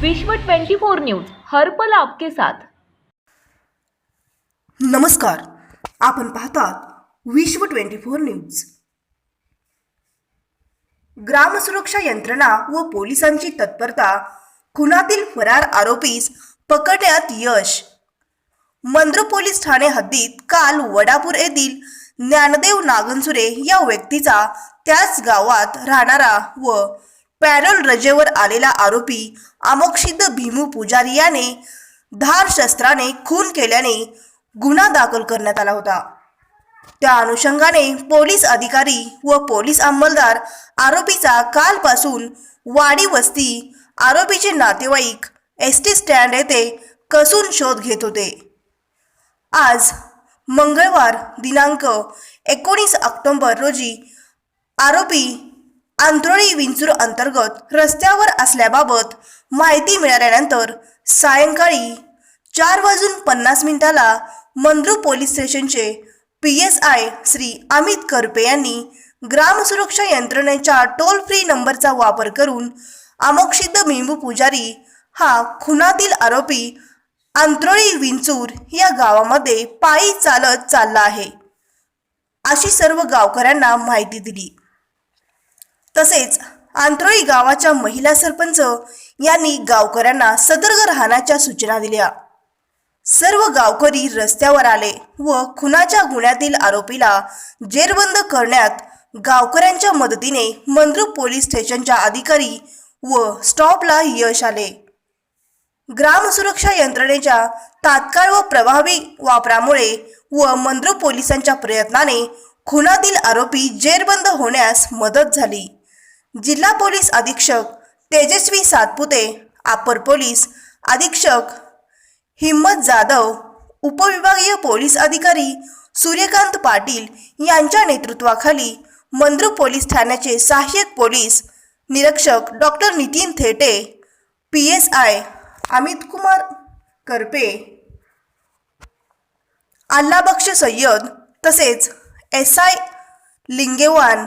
विश्व 24 न्यूज हर्पल आपके साथ. नमस्कार आपण पाहतात विश्व ट्वेंटी फोर न्यूज. ग्रामसुरक्षा यंत्रणा व पोलिसांची तत्परता खुनातील फरार आरोपीस पकडण्यात यश. मंद्र पोलीस ठाणे हद्दीत काल वडापूर येथील ज्ञानदेव नागनसुरे या व्यक्तीचा त्याच गावात राहणारा व पॅरोल रजेवर आलेला आरोपी अमोक्षित भीमू पुजारी याने धार शस्त्राने खून केल्याने गुन्हा दाखल करण्यात आला होता. त्या अनुषंगाने पोलीस अधिकारी व पोलीस अंमलदार आरोपीचा कालपासून वाडी वस्ती आरोपीचे नातेवाईक एस टी स्टँड येथे कसून शोध घेत होते. आज मंगळवार दिनांक एकोणीस ऑक्टोंबर रोजी आरोपी आंतरोळी विंचूर अंतर्गत रस्त्यावर असल्याबाबत माहिती मिळाल्यानंतर सायंकाळी चार वाजून पन्नास मिनिटाला मंद्रू पोलीस स्टेशनचे P S I Shri Amit Karpe यांनी ग्रामसुरक्षा यंत्रणेच्या टोल फ्री नंबरचा वापर करून अमोक्षित मेंबू पुजारी हा खुनातील आरोपी अंतरोळी विंचूर या गावामध्ये पायी चालत चालला आहे. अशी सर्व गावकऱ्यांना माहिती दिली. तसेच आंत्रोळी गावाच्या महिला सरपंच यांनी गावकऱ्यांना सतर्क राहण्याच्या सूचना दिल्या. सर्व गावकरी रस्त्यावर आले व खुनाच्या गुन्ह्यातील आरोपीला जेरबंद करण्यात गावकऱ्यांच्या मदतीने मंद्रू पोलीस स्टेशनच्या अधिकारी व स्टॉपला यश आले. ग्रामसुरक्षा यंत्रणेच्या तात्काळ व प्रभावी वापरामुळे व मंद्रुप पोलिसांच्या प्रयत्नाने खुनातील आरोपी जेरबंद होण्यास मदत झाली. जिल्हा पोलीस अधीक्षक तेजस्वी सातपुते अपर पोलीस अधीक्षक हिम्मत जाधव उपविभागीय पोलीस अधिकारी सूर्यकांत पाटील यांच्या नेतृत्वाखाली मंद्रू पोलीस ठाण्याचे सहाय्यक पोलीस निरीक्षक doctor Nitin Thete P S I Amit Kumar Karpe Allabaksh Sayyad तसेच एस आय लिंगेवान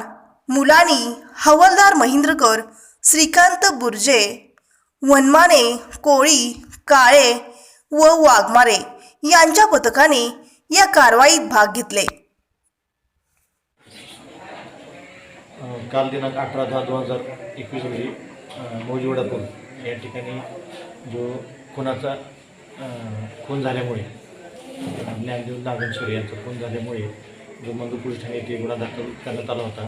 मुलानी हवलदार महेंद्रकर श्रीकांत बुर्जे वनमाने कोळी काळे व वाघमारे यांच्या पथकाने या कारवाईत भाग घेतले. काल दिनांक अठरा दहा दोन हजार एकवीस रोजी अ, वडापूर या ठिकाणी जो खुनाचा खून झाल्यामुळे ज्ञानदेव नागेश्वर यांचा खून झाल्यामुळे जो मंदू पोलीस ठाणे येथे गुन्हा दाखल करण्यात आला होता